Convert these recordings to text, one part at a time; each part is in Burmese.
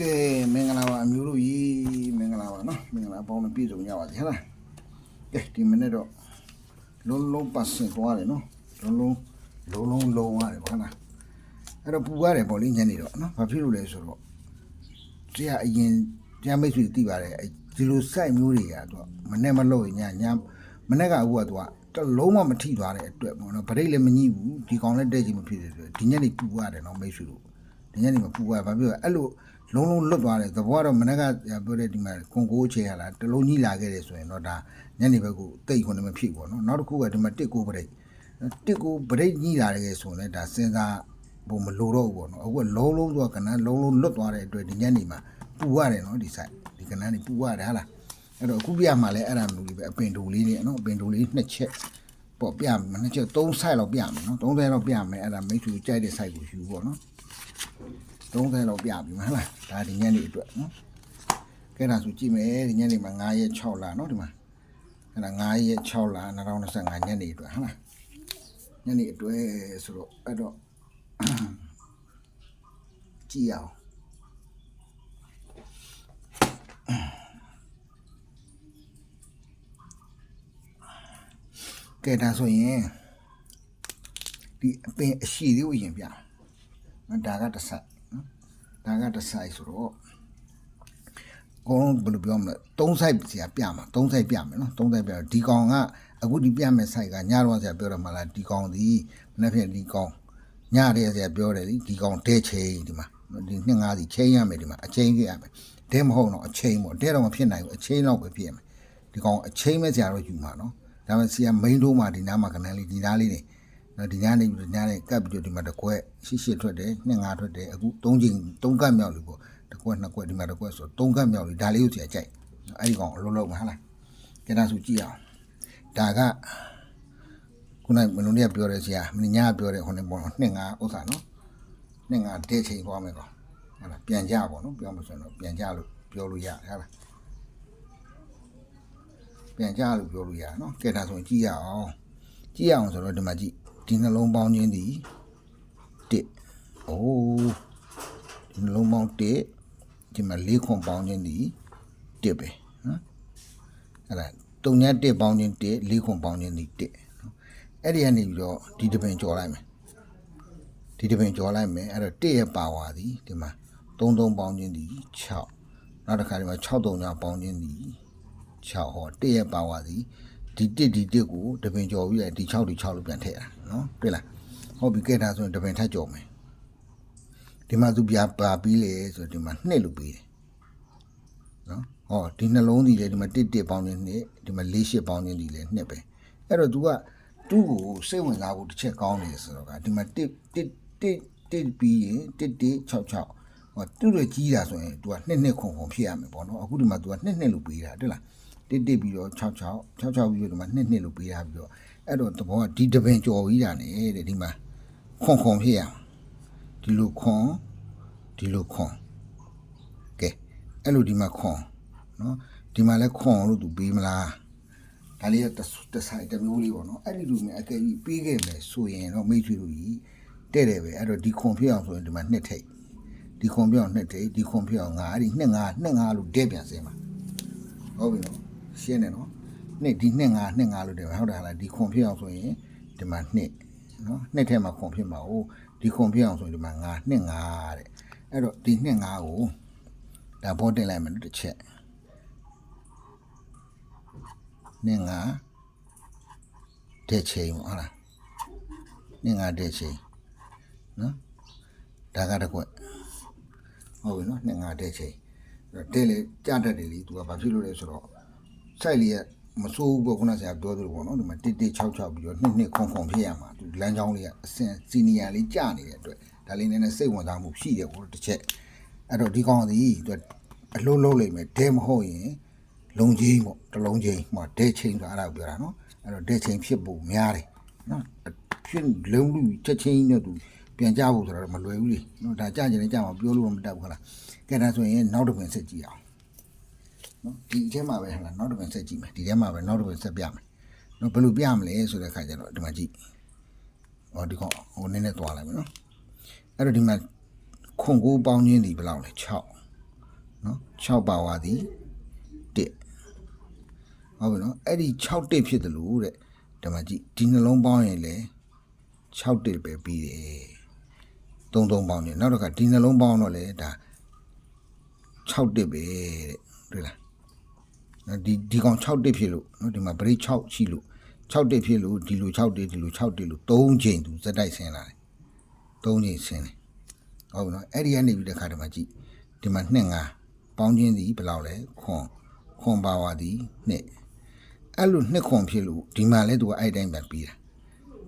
ကဲမင်္ဂလာပါအမျိုးတို့ရေမင်္ဂလာပါနော်မင်္ဂလာပေါင်းနဲ့ပြည့်စုံကြပါစေဟဲ့လားကဲဒီမနေ့တော့လုံးလုံးပတ်စင်သွားတယ်နော်လုံးလုံးလုံးလုံးလုံးရတယ်ဟုတ်လားအဲ့တော့ပူရတယ်ပေါ့လေညနေတော့နော်ဘာဖြစ်လို့လဲဆိုတော့တရားအရင်တရားမိတ်ဆွေတည်ပါတယ်အဲ့ဒီလိုစိုက်မျိုးတွေကတော့မနေ့မလို့ညညမနေ့ကအခုကသူကတလုံးမမထိသွားတဲ့အတွက်ပေါ့နော်ဗရိတ်လည်းမညှိဘူးဒီကောင်လည်းတဲ့ချင်မဖြစ်တဲ့အတွက်ဒီညနေပူရတယ်နော်မိတ်ဆွေတို့ ဒီညနေမှာပူပါဘာဖြစ်လဲအဲ့လိုလုံးလုံးလွတ်သွားတယ်သဘောကတော့မနေ့ကပြောတဲ့ဒီမှာကွန်ကိုချေရလားတလုံးကြီးလာခဲ့တယ်ဆိုရင်တော့ဒါညနေဘက်ကိုတိတ်ခွန်းမဖြစ်ဘူးเนาะနောက်တစ်ခုကဒီမှာတစ်ကိုပရိတ်တစ်ကိုပရိတ်ကြီးလာတယ်ဆိုရင်လည်းဒါစဉ်းစားဖို့မလိုတော့ဘူးပေါ့เนาะအခုကလုံးလုံးဆိုကနန်းလုံးလုံးလွတ်သွားတဲ့အတွက်ဒီညနေမှာပူရတယ်เนาะဒီဆိုင်ဒီကနန်းနေပူရတယ်ဟာလားအဲ့တော့အခုပြမှာလဲအဲ့ဒါမျိုးလေးပဲအပင်တူလေးနေเนาะအပင်တူလေးနှစ်ချက်ပေါ့ပြမယ်နှစ်ချက်သုံးဆိုင်လောက်ပြမယ်เนาะသုံးဆိုင်လောက်ပြမယ်အဲ့ဒါမိတ်ဆွေကြိုက်တဲ့ဆိုင်ကိုယူပေါ့เนาะ 30လောက်ပြပြီမဟုတ်လားဒါဒီညနေအတွက်နော်ကဲဒါဆိုကြည့်မယ်ဒီညနေမှာ9ရက်6လနော်ဒီမှာအဲ့ဒါ9ရက်6လ2025ညနေအတွက်ဟုတ်လားညနေအတွက်ဆိုတော့အဲ့တော့ကြည့်အောင်ကဲဒါဆိုရင်ဒီအပင်အရှိသေးကိုရင်ပြနော် ဒါကတစ်ဆက်နော်ဒါကတစ်ဆိုင်ဆိုတော့အကုန်လုံးဘယ်လိုပြောမလဲသုံးဆိုင်စီပြမှာသုံးဆိုင်ပြမယ်နော်သုံးဆိုင်ပြဒီကောင်ကအခုဒီပြမယ်ဆိုင်ကညတော့ဆရာပြောတယ်မလားဒီကောင်ဒီမနေ့ဖြစ်ဒီကောင်ညရဲဆရာပြောတယ်ဒီကောင်တဲချိန်ဒီမှာဒီနှစ်ငါးစီချိန်ရမယ်ဒီမှာအချိန်ကြီးရမယ်တဲမဟုတ်တော့အချိန်ပေါ့တဲတော့မဖြစ်နိုင်ဘူးအချိန်တော့ပဲဖြစ်ရမယ်ဒီကောင်အချိန်ပဲဆရာတော့ယူမှာနော်ဒါပေမဲ့ဆရာမိန်တို့မှာဒီနားမှာကနန်းလေးဒီနားလေးနေ နော်ဒီညနေဒီညနေကပ်ပြီးတော့ဒီမှာတစ်ခွက်ရှိရှိထွက်တယ်နှစ်ငါထွက်တယ်အခု၃ချိန်၃ကပ်မြောက်လို့ပေါ့တစ်ခွက်နှစ်ခွက်ဒီမှာတစ်ခွက်ဆို၃ကပ်မြောက်လို့ဒါလေးကိုဆရာကြိုက်အဲ့ဒီကောင်အလုံးလုံးမှာဟာလားကျန်တာဆိုကြည့်အောင်ဒါကခုနကမလုံးလေးကပြောတယ်ဆရာမင်းညာပြောတယ်ဟိုနေပေါ့နှစ်ငါဥစ္စာနော်နှစ်ငါတဲ့ချိန်သွားမယ်ကောင်ဟာလားပြန်ကြပေါ့နော်ပြောမှဆိုရင်တော့ပြန်ကြလို့ပြောလို့ရတယ်ဟာလားပြန်ကြလို့ပြောလို့ရတယ်နော်ကဲဒါဆိုရင်ကြည့်ရအောင်ကြည့်ရအောင်ဆိုတော့ဒီမှာကြည့် ဒီနှလုံးပေါင်းခြင်းဒီ1အိုးဒီနှလုံးပေါင်း1ဒီမှာ၄ခွန်ပေါင်းခြင်းဒီ1ပဲနော်အဲ့ဒါတုံညက်1ပေါင်းခြင်း1၄ခွန်ပေါင်းခြင်းဒီ1နော်အဲ့ဒီကနေပြီးတော့ဒီတပင်ကြော်လိုက်မယ်ဒီတပင်ကြော်လိုက်မယ်အဲ့တော့1ရဲ့ပါဝါသည်ဒီမှာ3 3ပေါင်းခြင်းဒီ6နောက်တစ်ခါဒီမှာ6 3ညပေါင်းခြင်းဒီ6ဟော1ရဲ့ပါဝါသည် ဒီတစ်ဒီတစ်ကိုတပင်ကြော်ပြီးတယ်ဒီ6ဒီ6လို့ပြန်ထည့်တာနော်တွေ့လားဟုတ်ပြီကဲဒါဆိုရင်တပင်ထပ်ကြော်မယ်ဒီမှာသူပြပါပြီးလေဆိုဒီမှာနှစ်လို့ပြီးတယ်နော်ဟောဒီနှလုံးဒီလေဒီမှာတစ်တစ်ပေါင်းခြင်းနှစ်ဒီမှာ၄ရှစ်ပေါင်းခြင်းဒီလေနှစ်ပဲအဲ့တော့ तू ကသူ့ကိုစိတ်ဝင်စားဖို့တစ်ချက်ကောင်းနေဆိုတော့ကဒီမှာတစ်တစ်တစ်တစ်ပြီးရင်တစ်တစ်6 6ဟောသူ့ရဲ့ကြီးတာဆိုရင် तू ကနှစ်နှစ်ခုံခုံဖြစ်ရမယ်ပေါ့နော်အခုဒီမှာ तू ကနှစ်နှစ်လို့ပြီးတာတွေ့လား တစ်တစ်ပြီးတော့6 6 6 6ပြီးတော့ဒီမှာနှစ်နှစ်လို့ပေးထားပြီးတော့အဲ့တော့သဘောကဒီတပင်ကြော်ပြီးတာနဲ့တဲ့ဒီမှာခွန်ခွန်ဖြစ်ရအောင်ဒီလိုခွန်ဒီလိုခွန်ကဲအဲ့လိုဒီမှာခွန်နော်ဒီမှာလဲခွန်လို့သူပေးမလားဒါလေးကတဆိုင်တစ်မျိုးလေးပေါ့နော်အဲ့ဒီလိုမျိုးအကယ်ကြီးပေးခဲ့မယ်ဆိုရင်တော့မိတ်ဆွေတို့ကြီးတဲ့တယ်ပဲအဲ့တော့ဒီခွန်ဖြစ်အောင်ဆိုရင်ဒီမှာနှစ်ထိပ်ဒီခွန်ဖြစ်အောင်နှစ်ထိပ်ဒီခွန်ဖြစ်အောင်ငါအဲ့ဒီနှစ်ငါနှစ်ငါလို့တဲ့ပြန်စင်းပါဟုတ်ပြီနော် ရှင်းတယ်နော်နှစ်ဒီနှစ်ငါနှစ်ငါလို့တယ်ဟုတ်တယ်ဟာလားဒီခွန်ဖြစ်အောင်ဆိုရင်ဒီမှာနှစ်နော်နှစ်ထဲမှာခွန်ဖြစ်မှာ哦ဒီခွန်ဖြစ်အောင်ဆိုရင်ဒီမှာငါနှစ်ငါတဲ့အဲ့တော့ဒီနှစ်ငါကိုဒါဘောတင်လိုက်မယ်နော်တစ်ချက်နှစ်ငါတဲ့ချိန်ပေါ့ဟုတ်လားနှစ်ငါတဲ့ချိန်နော်ဒါကတစ်ခွက်ဟုတ်ပြီနော်နှစ်ငါတဲ့ချိန်တဲလေကြတတ်တယ်လေသူကဘာဖြစ်လို့လဲဆိုတော့ စိုက်လေးကမစိုးဘူးပေါ့ခုနကဆရာပြောသလိုပေါ့နော်ဒီမှာတစ်တစ်6 6ပြီးတော့နှစ်နှစ်ခွန်ခွန်ဖြစ်ရမှာသူလမ်းကြောင်းလေးကအစင်စီနီယာလေးကြာနေတဲ့အတွက်ဒါလေးနည်းနည်းစိတ်ဝင်စားမှုရှိတယ်ကိုတစ်ချက်အဲ့တော့ဒီကောင်စီသူအလုံးလုံးလိမ့်မယ်ဒဲမဟုတ်ရင်လုံချင်းပေါ့တလုံးချင်းဟိုဒဲချင်းဆိုအဲ့ဒါကိုပြောတာနော်အဲ့တော့ဒဲချင်းဖြစ်ဖို့များတယ်နော်ဖြစ်လုံးလူချက်ချင်းနဲ့သူပြန်ကြဖို့ဆိုတော့မလွယ်ဘူးလေနော်ဒါကြာကျင်နေကြာမှာပြောလို့မတတ်ဘူးခလားကဲဒါဆိုရင်နောက်တစ်ပင်ဆက်ကြည့်အောင် နော်ဒီအထဲမှာပဲဟလာနောက်တစ်ပင်ဆက်ကြည့်မယ်ဒီထဲမှာပဲနောက်တစ်ပင်ဆက်ပြမယ်နော်ဘယ်လိုပြမလဲဆိုတဲ့ခါကျတော့ဒီမှာကြည့်ဟောဒီကောင်ဟိုနည်းနည်းသွားလိုက်မယ်နော်အဲ့တော့ဒီမှာခွန်ကိုပေါင်းခြင်းဒီဘယ်လောက်လဲ6နော်6ပါဝါသည်1ဟုတ်ပြီနော်အဲ့ဒီ6တစ်ဖြစ်တယ်လို့တဲ့ဓမ္မကြီးဒီနှလုံးပေါင်းရင်လေ6တစ်ပဲပြီးတယ်သုံးသုံးပေါင်းနေနောက်တစ်ခါဒီနှလုံးပေါင်းတော့လေဒါ6တစ်ပဲတဲ့တွေ့လား နော်ဒီဒီကောင်6တစ်ဖြစ်လို့နော်ဒီမှာဗရိတ်6ရှိလို့6တစ်ဖြစ်လို့ဒီလို6တစ်ဒီလို6တစ်လို့3ချိန်သူစက်တိုက်ဆင်းလာတယ်3ချိန်ဆင်းတယ်ဟုတ်ပြီနော်အဲ့ဒီကနေပြီးတဲ့ခါတည်းမှာကြည့်ဒီမှာနှစ်ငါပေါင်းချင်းသည်ဘယ်လောက်လဲခွန်ခွန်ပါဝါသည်နှစ်အဲ့လိုနှစ်ခွန်ဖြစ်လို့ဒီမှာလဲသူကအဲ့တိုင်းပဲပြီးတာ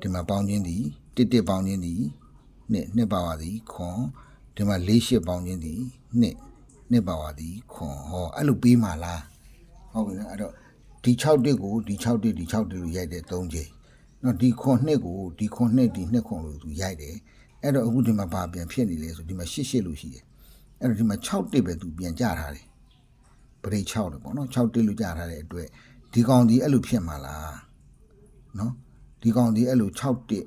ဒီမှာပေါင်းချင်းသည်တစ်တစ်ပေါင်းချင်းသည်နှစ်နှစ်ပါဝါသည်ခွန်ဒီမှာလေးရှစ်ပေါင်းချင်းသည်နှစ်နှစ်ပါဝါသည်ခွန်ဟောအဲ့လိုပြီးမှလား ဟုတ်ပြီနော်အဲ့တော့ဒီ6တစ်ကိုဒီ6တစ်ဒီ6တစ်လို့ရိုက်တယ်3ချိန်နော်ဒီခွန်နှစ်ကိုဒီခွန်နှစ်ဒီနှစ်ခွန်လို့သူရိုက်တယ်အဲ့တော့အခုဒီမှာဘာပြန်ဖြစ်နေလဲဆိုဒီမှာရှစ်ရှစ်လို့ရှိတယ်အဲ့တော့ဒီမှာ6တစ်ပဲသူပြန်ကြထားတယ်ပရိတ်6တယ်ပေါ့နော်6တစ်လို့ကြထားတဲ့အတွက်ဒီကောင်ဒီအဲ့လိုဖြစ်မှာလားနော်ဒီကောင်ဒီအဲ့လို6တစ်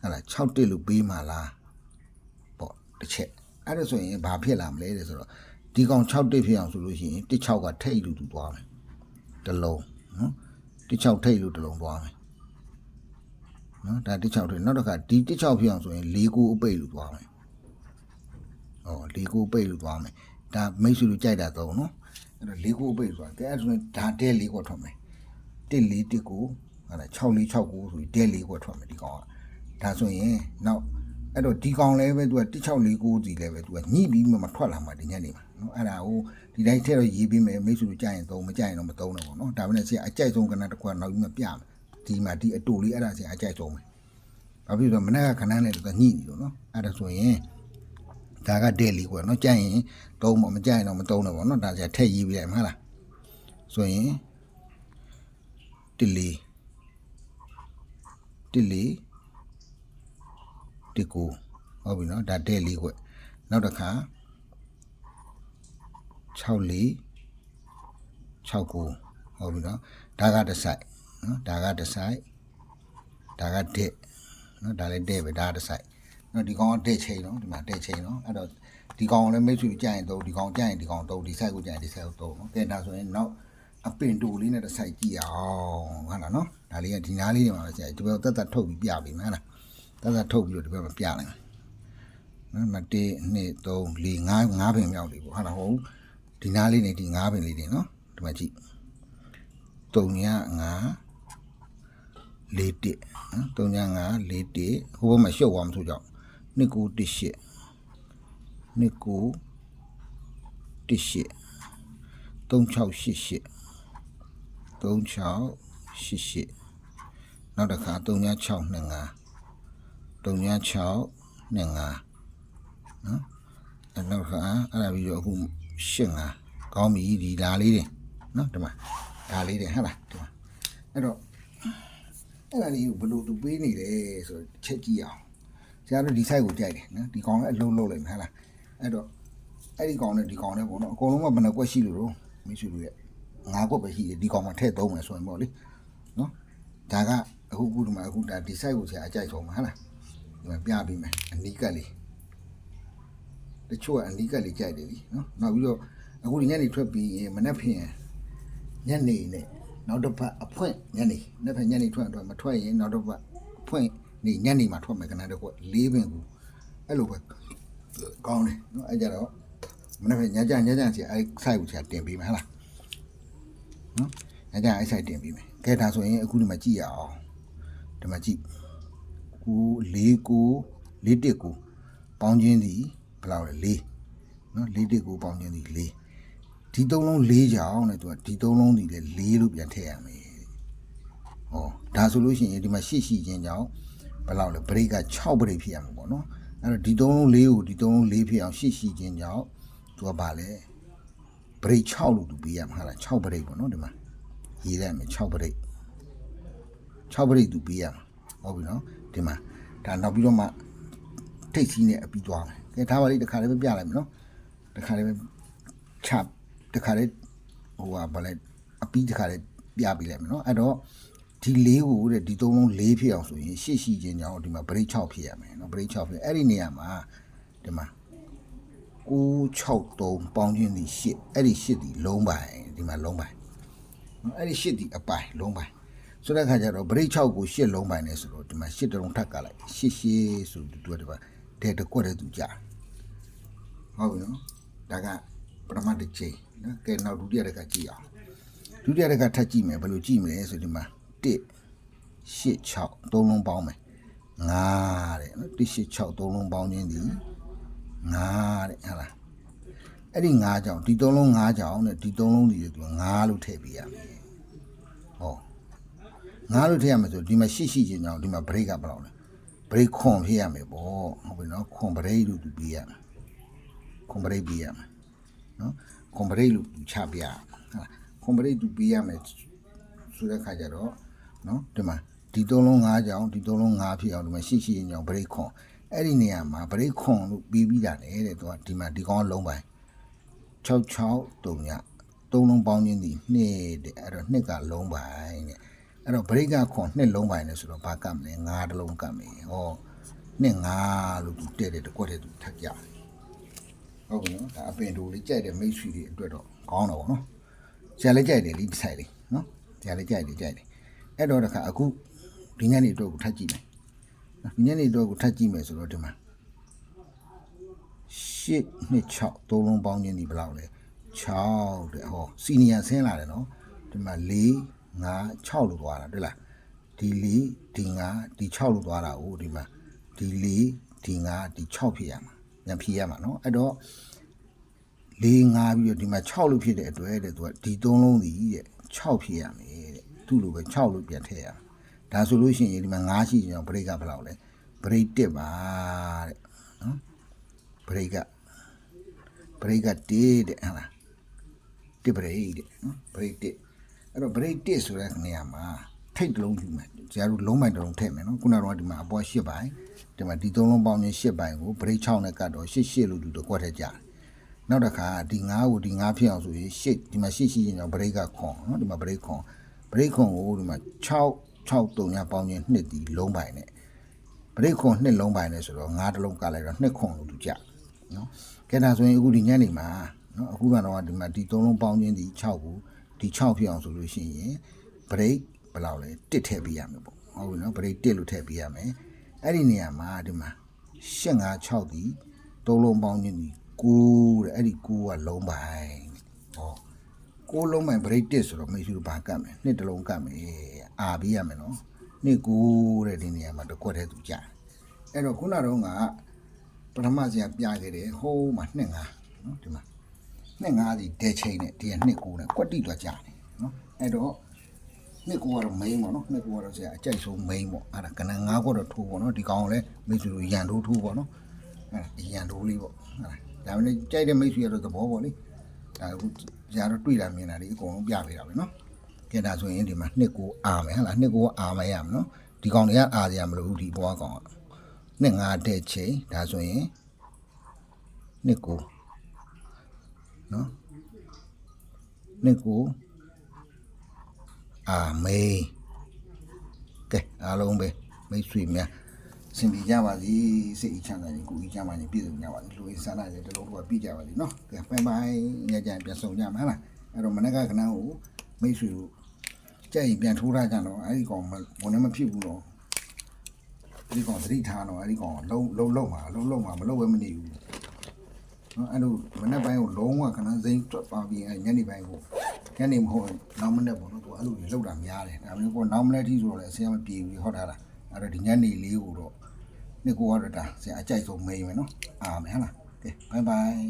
ဟာလား6တစ်လို့ပေးမှာလားပေါ့တစ်ချက်အဲ့ဒါဆိုရင်ဘာဖြစ်လာမလဲတဲ့ဆိုတော့ ဒီကောင်6တစ်ဖြစ်အောင်ဆိုလို့ရှိရင်တစ်6ကထိတ်လို့သူသွားမယ်တစ်လုံးနော်တစ်6ထိတ်လို့တစ်လုံးသွားမယ်နော်ဒါတစ်ချောက်တွေနောက်တစ်ခါဒီတစ်ချောက်ဖြစ်အောင်ဆိုရင်၄ကိုအပိတ်လို့သွားမယ်။ဩ၄ကိုအပိတ်လို့သွားမယ်။ဒါမိတ်ဆွေတို့ကြိုက်တာသုံးနော်။အဲ့တော့၄ကိုအပိတ်ဆိုတာကဲအဲ့ဒါဆိုရင်ဒါတဲ၄ကိုထွက်မယ်။တစ်၄တစ်ကိုဟာလား6လေး6ကိုဆိုပြီးတဲ၄ကိုထွက်မယ်ဒီကောင်က။ဒါဆိုရင်နောက် အဲ့တော့ဒီကောင်လည်းပဲသူကတစ်ချောက်၄ကိုစီလည်းပဲသူကညှိပြီးမှမထွက်လာမှဒီညက်နေမှာနော်အဲ့ဒါဟိုဒီတိုင်းထည့်တော့ရေးပြီးမယ်မိတ်ဆွေတို့ကြိုက်ရင်သုံးမကြိုက်ရင်တော့မသုံးတော့ဘူးနော်ဒါပေမဲ့ဆရာအကြိုက်ဆုံးကဏ္ဍတစ်ခုကနောက်ပြီးမှပြမယ်ဒီမှာဒီအတူလေးအဲ့ဒါဆရာအကြိုက်ဆုံးပဲဘာဖြစ်လို့လဲမနေ့ကခဏနဲ့တော့ညှိနေလို့နော်အဲ့ဒါဆိုရင်ဒါကတဲ့လီကွယ်နော်ကြိုက်ရင်သုံးမမကြိုက်ရင်တော့မသုံးတော့ဘောနော်ဒါじゃထည့်ရေးပြလိုက်မှာလားဆိုရင်တလီတလီ တကူဟုတ်ပြီနော်ဒါတဲ့လီကွယ်နောက်တစ်ခါ6လီ6ကူဟုတ်ပြီနော်ဒါကတစ်ဆိုင်နော်ဒါကတစ်ဆိုင်ဒါကတဲ့နော်ဒါလည်းတဲ့ပဲဒါတစ်ဆိုင်နော်ဒီကောင်ကတဲ့ချိန်နော်ဒီမှာတဲ့ချိန်နော်အဲ့တော့ဒီကောင်လည်းမိတ်ဆွေကြိုက်ရင်တော့ဒီကောင်ကြိုက်ရင်ဒီကောင်တော့ဒီဆိုင်ကိုကြိုက်ရင်ဒီဆိုင်ကိုတော့နော်ကဲဒါဆိုရင်နောက်အပင်တူလေးနဲ့တစ်ဆိုင်ကြည့်အောင်ဟုတ်လားနော်ဒါလေးကဒီနားလေးတွေမှာပဲဆရာဒီဘက်တက်တက်ထုတ်ပြီးပြပြီမဟုတ်လား သက်သက်ထုတ်ပြီးတော့ဒီဘက်မှာပြလိုက်မယ်နော်1 2 3 4 5 5ပင်မြောက်လေးပေါ့ဟာလားဟုတ်ဒီနားလေးနေဒီ5ပင်လေးနေနော်ဒီမှာကြည့်3 9 5 4 1နော်3 9 5 4 1ဟိုဘက်မှာရှုပ်သွားမှဆိုကြောင့်2 9 1 8 2 9 1 8 3688 3688နောက်တစ်ခါ3625 36နဲ့5နော်အဲ့တော့ခါအဲ့ဒါပြီးတော့အခု85ကောင်းပြီဒီဒါလေးတွေနော်ဒီမှာဒါလေးတွေဟုတ်လားဒီမှာအဲ့တော့အဲ့ဒါလေးကိုဘယ်လိုသူပေးနေလဲဆိုတော့ချက်ကြည့်အောင်ဆရာတို့ဒီ site ကိုကြိုက်တယ်နော်ဒီကောင်လည်းအလုံးလုံးလိုက်မယ်ဟုတ်လားအဲ့တော့အဲ့ဒီကောင်နဲ့ဒီကောင်နဲ့ပေါ့နော်အကုန်လုံးကဘယ်နှကွက်ရှိလို့တော့မင်းရှိလို့ရဲ့ငါးကွက်ပဲရှိတယ်ဒီကောင်မှထည့်သုံးမယ်ဆိုရင်ပေါ့လေနော်ဒါကအခုခုဒီမှာအခုဒါဒီ site ကိုဆရာအကြိုက်ဆုံးမှာဟုတ်လား ပြပေးမယ်အနီးကပ်လေးတချို့ကအနီးကပ်လေးကြိုက်တယ်လीနော်နောက်ပြီးတော့အခုဒီညနေထွက်ပြီးရင်မနေ့ဖြန်ညနေနဲ့နောက်တစ်ပတ်အဖွင့်ညနေနေ့ဖက်ညနေထွက်တော့မထွက်ရင်နောက်တစ်ပတ်အဖွင့်နေညနေမှာထွက်မယ်ခဏတော့၄ပင်ကူအဲ့လိုပဲကောင်းတယ်နော်အဲ့ကြတော့မနေ့ဖက်ညကြညကြစီအဲ့ site ကိုဆရာတင်ပေးမယ်ဟလားနော်ညကြအဲ့ site တင်ပေးမယ်ကဲဒါဆိုရင်အခုဒီမှာကြည့်ရအောင်ဒီမှာကြည့် ကို၄ကို၄တက်ကိုပေါင်းချင်းစီဘယ်လောက်လဲ၄နော်၄တက်ကိုပေါင်းချင်းစီ၄ဒီသုံးလုံး၄ကြောင်တဲ့သူကဒီသုံးလုံးဒီလေ၄လို့ပြန်ထည့်ရမယ်တဲ့။ဟောဒါဆိုလို့ရှိရင်ဒီမှာရှစ်ရှိချင်းကြောင့်ဘယ်လောက်လဲဘရိတ်က6ဘရိတ်ဖြစ်ရမှာပေါ့နော်။အဲ့တော့ဒီသုံးလုံး၄ကိုဒီသုံးလုံး၄ဖြစ်အောင်ရှစ်ရှိချင်းကြောင့်သူကဘာလဲဘရိတ်6လို့သူပေးရမှာဟာလား6ဘရိတ်ပေါ့နော်ဒီမှာရေးရမယ်6ဘရိတ်6ဘရိတ်သူပေးရမှာဟုတ်ပြီနော် ဒီမှာဒါနောက်ပြီးတော့မှထိတ်စီးနဲ့အပြီးသွားမယ်။ကဲဒါပါလိတခါလေးပဲပြလိုက်မယ်နော်။တခါလေးပဲချပ်တခါလေဟိုဟာဗာလဲအပီးတခါလေပြပေးလိုက်မယ်နော်အဲ့တော့ဒီလေးကိုတဲ့ဒီသုံးလုံးလေးဖြစ်အောင်ဆိုရင်ရှေ့ရှိခြင်းကြောင့်ဒီမှာဘရိတ်6ဖြစ်ရမယ်နော်ဘရိတ်6ဖြစ်အဲ့ဒီနေရာမှာဒီမှာ663ပေါင်းချင်းဒီ8အဲ့ဒီ8ဒီလုံးပိုင်ဒီမှာလုံးပိုင်နော်အဲ့ဒီ8ဒီအပိုင်လုံးပိုင် ဆိုတဲ့အခါကျတော့ဗရိတ်6ကို8လုံးပိုင်နေဆိုတော့ဒီမှာ8တလုံးထပ်ကလိုက်8 8ဆိုတူတူဒီမှာတဲ့တကွက်တဲ့သူကြာဟုတ်ပြီနော်ဒါကပထမတစ်ချိန်နော်ကဲနောက်ဒုတိယတစ်ခါကြည့်အောင်ဒုတိယတစ်ခါထပ်ကြည့်မယ်ဘယ်လိုကြည့်မလဲဆိုဒီမှာ1 8 6သုံးလုံးပေါင်းမယ်9တဲ့နော်1 8 6သုံးလုံးပေါင်းခြင်းဒီ9တဲ့ဟုတ်လားအဲ့ဒီ9ကြောင့်ဒီသုံးလုံး9ကြောင့်တဲ့ဒီသုံးလုံးဒီသူ9လို့ထည့်ပေးရမယ်ဟော 9လို့ထည့်ရမယ်ဆိုဒီမှာရှိရှိချင်းကြောင့်ဒီမှာ break ကဘယ်လောက်လဲ break ခွန်ဖြစ်ရမယ်ပေါ့ဟုတ်ပြီနော်ခွန် break လို့သူပေးရမယ်ခွန် break ပေးရမယ်နော်ခွန် break လို့သူချပြရမယ်ဟုတ်လားခွန် break သူပေးရမယ်ဆိုတဲ့ခါကျတော့နော်ဒီမှာဒီသုံးလုံး9ကြောင့်ဒီသုံးလုံး9ဖြစ်အောင်ဒီမှာရှိရှိချင်းကြောင့် break ခွန်အဲ့ဒီနေရာမှာ break ခွန်လို့ပြီးပြီးတာလေတဲ့သူကဒီမှာဒီကောင်ကလုံးပိုင်း66တုံညသုံးလုံးပေါင်းခြင်းဒီနှစ်တဲ့အဲ့တော့နှစ်ကလုံးပိုင်းတဲ့ အဲ့တော့ break ကခွန်နှစ်လုံးပိုင်းလဲဆိုတော့ဘာကပ်မလဲ9တလုံးကပ်မယ်ဟောနှစ်9လို့သူတဲ့တဲ့တကွက်တဲ့သူထပ်ကြတယ်ဟုတ်ပြီနော်ဒါအပင်တူလေးကြိုက်တဲ့မိတ်ဆွေတွေအတွက်တော့ကောင်းတော့ဗောနော်ဆရာလေးကြိုက်တယ်လေဒီဆိုင်လေးနော်ဆရာလေးကြိုက်တယ်ကြိုက်တယ်အဲ့တော့တခါအခုဒီညနေအတွက်ကိုထပ်ကြည့်မယ်နော်ဒီညနေအတွက်ကိုထပ်ကြည့်မယ်ဆိုတော့ဒီမှာ8နှစ်6သုံးလုံးပေါင်းခြင်းဒီဘယ်လောက်လဲ6တဲ့ဟောစီနီယာဆင်းလာတယ်နော်ဒီမှာ4 5 6လို့သွားတာတွေ့လားဒီ4ဒီ5ဒီ6လို့သွားတာ哦ဒီမှာဒီ4ဒီ5ဒီ6ဖြစ်ရမှာပြန်ဖြေရမှာနော်အဲ့တော့4 5ပြီးတော့ဒီမှာ6လို့ဖြစ်တဲ့အတွက်တဲ့သူကဒီသုံးလုံးဒီတဲ့6ဖြစ်ရမယ်တဲ့သူ့လိုပဲ6လို့ပြန်ထည့်ရမှာဒါဆိုလို့ရှိရင်ဒီမှာ5ရှိရင်တော့ဘရိတ်ကဘယ်လောက်လဲဘရိတ်1ပါတဲ့နော်ဘရိတ်ကဘရိတ်ကတေးတဲ့ဟလားတိဘရိတ်တဲ့နော်ဘရိတ်တစ် အဲ့တော့ဘရိတ်တစ်ဆိုတဲ့နေရာမှာထိတ်တစ်လုံးယူမယ်ကျားတို့လုံးပိုင်တစ်လုံးထည့်မယ်နော်ခုနကတော့ဒီမှာအပေါ်၈ပိုင်းဒီမှာဒီသုံးလုံးပေါင်းချင်း၈ပိုင်းကိုဘရိတ်6နဲ့ကတ်တော့၈၈လို့သူတော့ကွက်ထက်ကြတယ်နောက်တစ်ခါဒီ9ကိုဒီ9ဖြစ်အောင်ဆိုရင်၈ဒီမှာ၈ရှိရင်တော့ဘရိတ်ကခွန်နော်ဒီမှာဘရိတ်ခွန်ဘရိတ်ခွန်ကိုဒီမှာ6 6တုံညာပေါင်းချင်းနှစ်ဒီလုံးပိုင်နဲ့ပရိတ်ခွန်နှစ်လုံးပိုင်းလဲဆိုတော့ငါးတစ်လုံးကလိုက်တော့နှစ်ခွန်လို့သူကြနော်ကဲဒါဆိုရင်အခုဒီညနေမှာနော်အခုကတော့ဒီမှာဒီသုံးလုံးပေါင်းချင်းဒီ6ကို ဒီ6ဖြစ်အောင်ဆိုလို့ရှိရင်ပရိတ်ဘယ်လောက်လဲတစ်ထည့်ပေးရမယ်ပေါ့ဟုတ်ပြီနော်ပရိတ်တစ်လို့ထည့်ပေးရမယ်အဲ့ဒီနေရာမှာဒီမှာ8 5 6ဒီသုံးလုံးပေါင်းချင်းဒီ9တဲ့အဲ့ဒီ9ကလုံးပိုင်းဟောကိုလုံးမိုင် break တစ်ဆိုတော့မိတ်ဆွေတို့ဘာကတ်မယ်နှစ်တစ်လုံးကတ်မယ်အာပြီးရမယ်နော်နှစ်ကိုတဲ့ဒီနေရာမှာတစ်ခွက်တည်းသူကြာအဲ့တော့ခုနတော့ကပထမဆရာပြခဲ့တယ်ဟိုးမှာနှစ်ငါနော်ဒီမှာ နှစ်ငါးစီဒဲချိန်နဲ့ဒီကနှစ်ကိုနဲ့ကွက်တိလွှတ်ကြတယ်နော်အဲ့တော့နှစ်ကိုကတော့ main ပေါ့နော်နှစ်ကိုကတော့ဆရာအကြိုက်ဆုံး main ပေါ့အဲ့ဒါကနငါးကိုတော့ထိုးပေါ့နော်ဒီကောင်ကလည်းမိတ်ဆွေတို့ရန်ထိုးထိုးပေါ့နော်အဲ့ဒါရန်ထိုးလေးပေါ့အဲ့ဒါဒါမင်းကြိုက်တဲ့မိတ်ဆွေရတော့သဘောပေါ့လေဒါအခုဇာတော့တွေ့တာမြင်တာလေးအကုန်လုံးပြပေးတာပဲနော်ကဲဒါဆိုရင်ဒီမှာနှစ်ကိုအာမယ်ဟလားနှစ်ကိုအာမယ်ရမနော်ဒီကောင်တွေကအာရမလို့ဘူးဒီဘွားကောင်ကနှစ်ငါးတဲ့ချိန်ဒါဆိုရင်နှစ်ကို နော်နှစ်ကိုအာမေကဲအားလုံးပဲမိတ်ဆွေများစင်ပြေကြပါစေစိတ်အချမ်းသာရင်ကိုယ်ကြီးချမ်းသာရင်ပြည့်စုံကြပါစေလူရင်းစားလာရင်တို့တို့ကပြည့်ကြပါစေနော်ကဲဘိုင်ဘိုင်ညကြပြန်ဆုံကြမှာလားအဲ့တော့မနက်ကခဏကိုမိတ်ဆွေတို့ကြက်ရင်ပြန်ထိုးထားကြတော့အဲ့ဒီကောင်ဘုံနဲ့မဖြစ်ဘူးတော့ဒီကောင်သတိထားတော့အဲ့ဒီကောင်လုံးလုံးလုံးမှာလုံးလုံးမှာမလုံးဝမနေဘူး နော်အဲ့လိုမနေ့ပိုင်းကိုလုံးဝခဏစိမ့်တွက်ပါပြီးအဲ့ညနေပိုင်းကိုညနေမဟုတ်နောက်မနေ့ပေါ့နော်သူအဲ့လိုကြီးလောက်တာများတယ်ဒါပေမဲ့ကိုနောက်မနေ့ထိဆိုတော့လေအစင်းမပြေဘူးဟောထားတာအဲ့တော့ဒီညနေလေးကိုတော့နှစ်ကိုရတာဆရာအကြိုက်ဆုံးမိန်မယ်နော်အာမယ်ဟလားကဲဘိုင်ဘိုင်